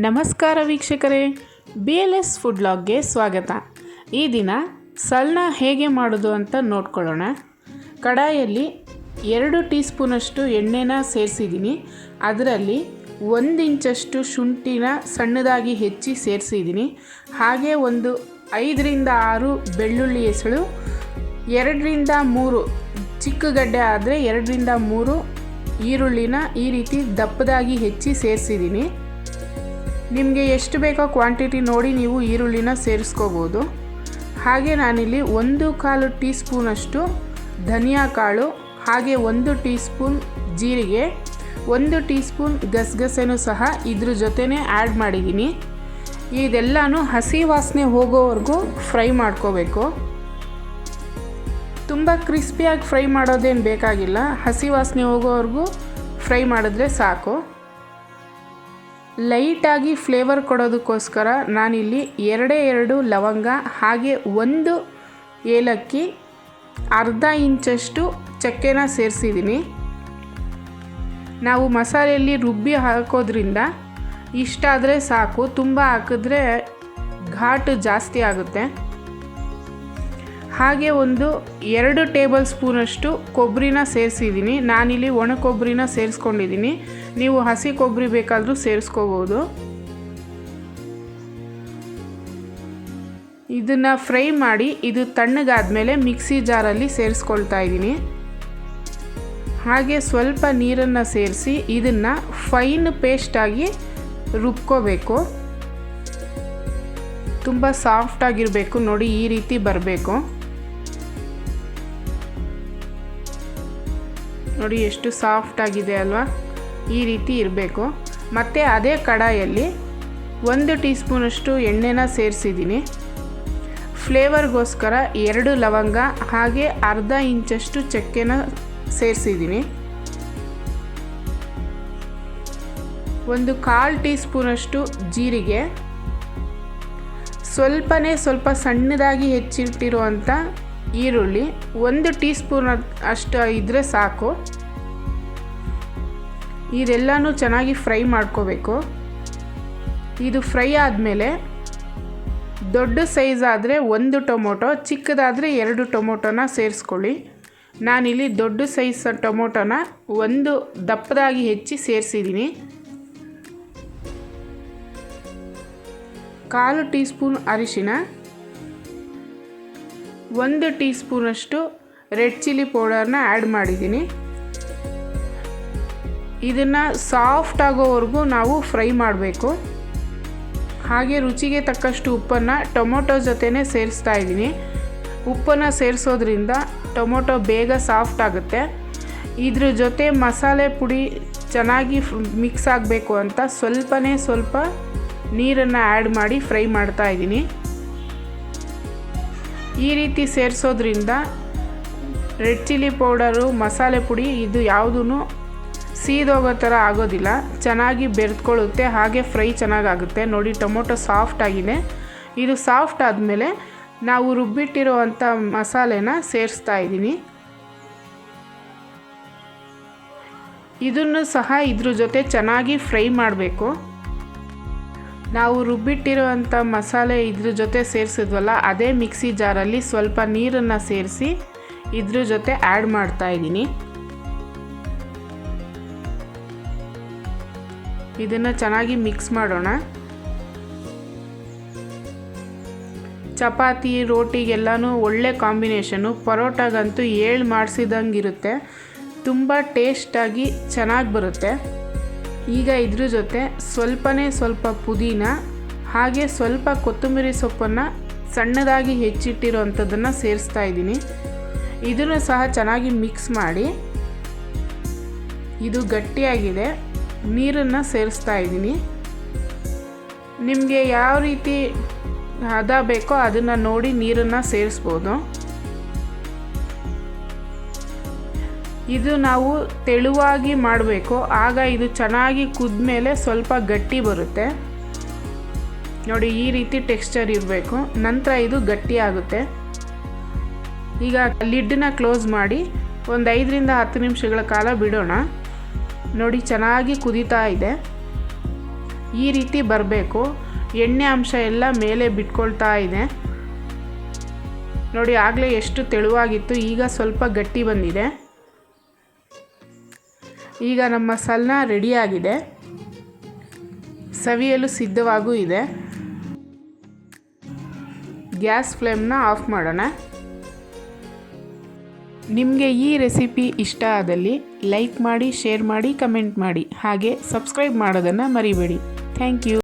ನಮಸ್ಕಾರ ವೀಕ್ಷಕರೇ. B L S food ಲಾಗ್ಗೆ ಸ್ವಾಗತ. ಈ ದಿನ ಸಲ್ನ ಹೇಗೆ ಮಾಡೋದು ಅಂತ ನೋಡ್ಕೊಳ್ಳೋಣ. ಕಡಾಯಲ್ಲಿ ಎರಡು ಟೀ ಸ್ಪೂನಷ್ಟು ಎಣ್ಣೆನ ಸೇರಿಸಿದ್ದೀನಿ. ಅದರಲ್ಲಿ ಒಂದು ಇಂಚಷ್ಟು ಶುಂಠಿನ ಸಣ್ಣದಾಗಿ ಹೆಚ್ಚಿ ಸೇರಿಸಿದ್ದೀನಿ. ಹಾಗೆ ಒಂದು ಐದರಿಂದ ಆರು ಬೆಳ್ಳುಳ್ಳಿ ಹೆಸಳು, ಎರಡರಿಂದ ಮೂರು ಚಿಕ್ಕ ಗಡ್ಡೆ ಆದರೆ ಎರಡರಿಂದ ಮೂರು ಈರುಳ್ಳಿನ ಈ ರೀತಿ ದಪ್ಪದಾಗಿ ಹೆಚ್ಚಿ ಸೇರಿಸಿದ್ದೀನಿ. ನಿಮಗೆ ಎಷ್ಟು ಬೇಕೋ ಕ್ವಾಂಟಿಟಿ ನೋಡಿ ನೀವು ಈರುಳ್ಳಿನ ಸೇರಿಸ್ಕೋಬೋದು. ಹಾಗೆ ನಾನಿಲ್ಲಿ ಒಂದು ಕಾಲು ಟೀ ಸ್ಪೂನಷ್ಟು ಧನಿಯಾ ಕಾಳು, ಹಾಗೆ ಒಂದು ಟೀ ಸ್ಪೂನ್ ಜೀರಿಗೆ, ಒಂದು ಟೀ ಸ್ಪೂನ್ ಗಸಗಸೆನೂ ಸಹ ಇದ್ರ ಜೊತೆನೇ ಆ್ಯಡ್ ಮಾಡಿದ್ದೀನಿ. ಇದೆಲ್ಲನೂ ಹಸಿ ವಾಸನೆ ಹೋಗೋವರೆಗೂ ಫ್ರೈ ಮಾಡ್ಕೋಬೇಕು. ತುಂಬ ಕ್ರಿಸ್ಪಿಯಾಗಿ ಫ್ರೈ ಮಾಡೋದೇನು ಬೇಕಾಗಿಲ್ಲ. ಹಸಿ ವಾಸನೆ ಹೋಗೋವರೆಗೂ ಫ್ರೈ ಮಾಡಿದ್ರೆ ಸಾಕು. ಲೈಟಾಗಿ ಫ್ಲೇವರ್ ಕೊಡೋದಕ್ಕೋಸ್ಕರ ನಾನಿಲ್ಲಿ ಎರಡೇ ಎರಡು ಲವಂಗ, ಹಾಗೆ ಒಂದು ಏಲಕ್ಕಿ, ಅರ್ಧ ಇಂಚಷ್ಟು ಚಕ್ಕೆನ ಸೇರಿಸಿದ್ದೀನಿ. ನಾವು ಮಸಾಲೆಯಲ್ಲಿ ರುಬ್ಬಿ ಹಾಕೋದ್ರಿಂದ ಇಷ್ಟಾದರೆ ಸಾಕು, ತುಂಬ ಹಾಕಿದ್ರೆ ಘಾಟು ಜಾಸ್ತಿ ಆಗುತ್ತೆ. ಹಾಗೆ ಒಂದು ಎರಡು ಟೇಬಲ್ ಸ್ಪೂನಷ್ಟು ಕೊಬ್ಬರಿನ ಸೇರಿಸಿದ್ದೀನಿ. ನಾನಿಲ್ಲಿ ಒಣ ಕೊಬ್ಬರಿನ ಸೇರಿಸ್ಕೊಂಡಿದ್ದೀನಿ. ನೀವು ಹಸಿ ಕೊಬ್ಬರಿ ಬೇಕಾದರೂ ಸೇರಿಸ್ಕೋಬೋದು. ಇದನ್ನು ಫ್ರೈ ಮಾಡಿ ಇದು ತಣ್ಣಗಾದ್ಮೇಲೆ ಮಿಕ್ಸಿ ಜಾರಲ್ಲಿ ಸೇರಿಸ್ಕೊಳ್ತಾ ಇದ್ದೀನಿ. ಹಾಗೆ ಸ್ವಲ್ಪ ನೀರನ್ನು ಸೇರಿಸಿ ಇದನ್ನು ಫೈನ್ ಪೇಸ್ಟಾಗಿ ರುಬ್ಕೋಬೇಕು. ತುಂಬ ಸಾಫ್ಟಾಗಿರಬೇಕು ನೋಡಿ ಈ ರೀತಿ ಬರಬೇಕು. ನೋಡಿ ಎಷ್ಟು ಸಾಫ್ಟ್ ಆಗಿದೆ ಅಲ್ವಾ? ಈ ರೀತಿ ಇರಬೇಕು. ಮತ್ತು ಅದೇ ಕಡಾಯಲ್ಲಿ ಒಂದು ಟೀ ಸ್ಪೂನಷ್ಟು ಎಣ್ಣೆನ ಸೇರಿಸಿದ್ದೀನಿ. ಫ್ಲೇವರ್ಗೋಸ್ಕರ ಎರಡು ಲವಂಗ, ಹಾಗೆ ಅರ್ಧ ಇಂಚಷ್ಟು ಚಕ್ಕೆನ ಸೇರಿಸಿದ್ದೀನಿ. ಒಂದು ಕಾಲು ಟೀ ಸ್ಪೂನಷ್ಟು ಜೀರಿಗೆ. ಸ್ವಲ್ಪನೇ ಸ್ವಲ್ಪ ಸಣ್ಣದಾಗಿ ಹೆಚ್ಚಿಟ್ಟಿರುವಂಥ ಈರುಳ್ಳಿ. ಒಂದು ಟೀ ಸ್ಪೂನ್ ಅಷ್ಟು ಇದ್ದರೆ ಸಾಕು. ಇದೆಲ್ಲನೂ ಚೆನ್ನಾಗಿ ಫ್ರೈ ಮಾಡ್ಕೋಬೇಕು. ಇದು ಫ್ರೈ ಆದಮೇಲೆ ದೊಡ್ಡ ಸೈಜ್ ಆದರೆ ಒಂದು ಟೊಮೊಟೊ, ಚಿಕ್ಕದಾದರೆ ಎರಡು ಟೊಮೊಟೊನ ಸೇರಿಸ್ಕೊಳ್ಳಿ. ನಾನಿಲ್ಲಿ ದೊಡ್ಡ ಸೈಜ್ ಟೊಮೊಟೊನ ಒಂದು ದಪ್ಪದಾಗಿ ಹೆಚ್ಚಿ ಸೇರಿಸಿದ್ದೀನಿ. ಕಾಲು ಟೀ ಸ್ಪೂನ್ ಅರಿಶಿನ ಒಂದು ಟೀ ಸ್ಪೂನಷ್ಟು ರೆಡ್ ಚಿಲ್ಲಿ ಪೌಡರ್ನ ಆ್ಯಡ್ ಮಾಡಿದ್ದೀನಿ. ಇದನ್ನು ಸಾಫ್ಟ್ ಆಗೋವರೆಗೂ ನಾವು ಫ್ರೈ ಮಾಡಬೇಕು. ಹಾಗೆ ರುಚಿಗೆ ತಕ್ಕಷ್ಟು ಉಪ್ಪನ್ನು ಟೊಮೊಟೊ ಜೊತೆನೇ ಸೇರಿಸ್ತಾ ಇದ್ದೀನಿ. ಉಪ್ಪನ್ನು ಸೇರಿಸೋದ್ರಿಂದ ಟೊಮೊಟೊ ಬೇಗ ಸಾಫ್ಟ್ ಆಗುತ್ತೆ. ಇದ್ರ ಜೊತೆ ಮಸಾಲೆ ಪುಡಿ ಚೆನ್ನಾಗಿ ಮಿಕ್ಸ್ ಆಗಬೇಕು ಅಂತ ಸ್ವಲ್ಪನೇ ಸ್ವಲ್ಪ ನೀರನ್ನು ಆ್ಯಡ್ ಮಾಡಿ ಫ್ರೈ ಮಾಡ್ತಾ ಇದ್ದೀನಿ. ಈ ರೀತಿ ಸೇರಿಸೋದ್ರಿಂದ ರೆಡ್ ಚಿಲ್ಲಿ ಪೌಡರು ಮಸಾಲೆ ಪುಡಿ ಇದು ಯಾವುದೂ ಸೀದೋಗೋ ಥರ ಆಗೋದಿಲ್ಲ. ಚೆನ್ನಾಗಿ ಬೆರೆತ್ಕೊಳ್ಳುತ್ತೆ ಹಾಗೆ ಫ್ರೈ ಚೆನ್ನಾಗಾಗುತ್ತೆ. ನೋಡಿ, ಟೊಮೊಟೊ ಸಾಫ್ಟ್ ಆಗಿದೆ. ಇದು ಸಾಫ್ಟ್ ಆದಮೇಲೆ ನಾವು ರುಬ್ಬಿಟ್ಟಿರುವಂಥ ಮಸಾಲೆನ ಸೇರಿಸ್ತಾ ಇದ್ದೀನಿ. ಇದನ್ನು ಸಹ ಇದ್ರ ಜೊತೆ ಚೆನ್ನಾಗಿ ಫ್ರೈ ಮಾಡಬೇಕು. ನಾವು ರುಬ್ಬಿಟ್ಟಿರುವಂಥ ಮಸಾಲೆ ಇದ್ರ ಜೊತೆ ಸೇರಿಸಿದ್ವಲ್ಲ, ಅದೇ ಮಿಕ್ಸಿ ಜಾರಲ್ಲಿ ಸ್ವಲ್ಪ ನೀರನ್ನು ಸೇರಿಸಿ ಇದ್ರ ಜೊತೆ ಆ್ಯಡ್ ಮಾಡ್ತಾ ಇದ್ದೀನಿ. ಇದನ್ನು ಚೆನ್ನಾಗಿ ಮಿಕ್ಸ್ ಮಾಡೋಣ. ಚಪಾತಿ, ರೋಟಿಗೆಲ್ಲನೂ ಒಳ್ಳೆ ಕಾಂಬಿನೇಷನು. ಪರೋಟಾಗಂತೂ ಏಳು ಮಾಡಿಸಿದಂಗಿರುತ್ತೆ. ತುಂಬ ಟೇಸ್ಟಾಗಿ ಚೆನ್ನಾಗಿ ಬರುತ್ತೆ. ಈಗ ಇದ್ರ ಜೊತೆ ಸ್ವಲ್ಪನೇ ಸ್ವಲ್ಪ ಪುದೀನ, ಹಾಗೆ ಸ್ವಲ್ಪ ಕೊತ್ತಂಬರಿ ಸೊಪ್ಪನ್ನು ಸಣ್ಣದಾಗಿ ಹೆಚ್ಚಿಟ್ಟಿರೋವಂಥದ್ದನ್ನು ಸೇರಿಸ್ತಾ ಇದ್ದೀನಿ. ಇದನ್ನು ಸಹ ಚೆನ್ನಾಗಿ ಮಿಕ್ಸ್ ಮಾಡಿ. ಇದು ಗಟ್ಟಿಯಾಗಿದೆ. ನೀರನ್ನು ಸೇರಿಸ್ತಾ ಇದ್ದೀನಿ. ನಿಮಗೆ ಯಾವ ರೀತಿ ಹದ ಬೇಕೋ ಅದನ್ನು ನೋಡಿ ನೀರನ್ನು ಸೇರಿಸ್ಬೋದು. ಇದು ನಾವು ತೆಳುವಾಗಿ ಮಾಡಬೇಕು. ಆಗ ಇದು ಚೆನ್ನಾಗಿ ಕುದ್ಮೇಲೆ ಸ್ವಲ್ಪ ಗಟ್ಟಿ ಬರುತ್ತೆ. ನೋಡಿ, ಈ ರೀತಿ ಟೆಕ್ಸ್ಚರ್ ಇರಬೇಕು. ನಂತರ ಇದು ಗಟ್ಟಿ ಆಗುತ್ತೆ. ಈಗ ಲಿಡ್ಡನ್ನ ಕ್ಲೋಸ್ ಮಾಡಿ ಒಂದು ಐದರಿಂದ ಹತ್ತು ನಿಮಿಷಗಳ ಕಾಲ ಬಿಡೋಣ. ನೋಡಿ, ಚೆನ್ನಾಗಿ ಕುದೀತಾ ಇದೆ. ಈ ರೀತಿ ಬರಬೇಕು. ಎಣ್ಣೆ ಅಂಶ ಎಲ್ಲ ಮೇಲೆ ಬಿಟ್ಕೊಳ್ತಾ ಇದೆ. ನೋಡಿ, ಆಗಲೇ ಎಷ್ಟು ತೆಳುವಾಗಿತ್ತು. ಈಗ ಸ್ವಲ್ಪ ಗಟ್ಟಿ ಬಂದಿದೆ. ಈಗ ನಮ್ಮ ಸಲ್ನ ರೆಡಿಯಾಗಿದೆ. ಸವಿಯಲು ಸಿದ್ಧವಾಗೂ ಇದೆ. ಗ್ಯಾಸ್ ಫ್ಲೇಮ್ನ ಆಫ್ ಮಾಡೋಣ. ನಿಮಗೆ ಈ ರೆಸಿಪಿ ಇಷ್ಟ ಆದಲ್ಲಿ ಲೈಕ್ ಮಾಡಿ, ಶೇರ್ ಮಾಡಿ, ಕಮೆಂಟ್ ಮಾಡಿ. ಹಾಗೆ ಸಬ್ಸ್ಕ್ರೈಬ್ ಮಾಡೋದನ್ನು ಮರಿಬೇಡಿ. Thank you.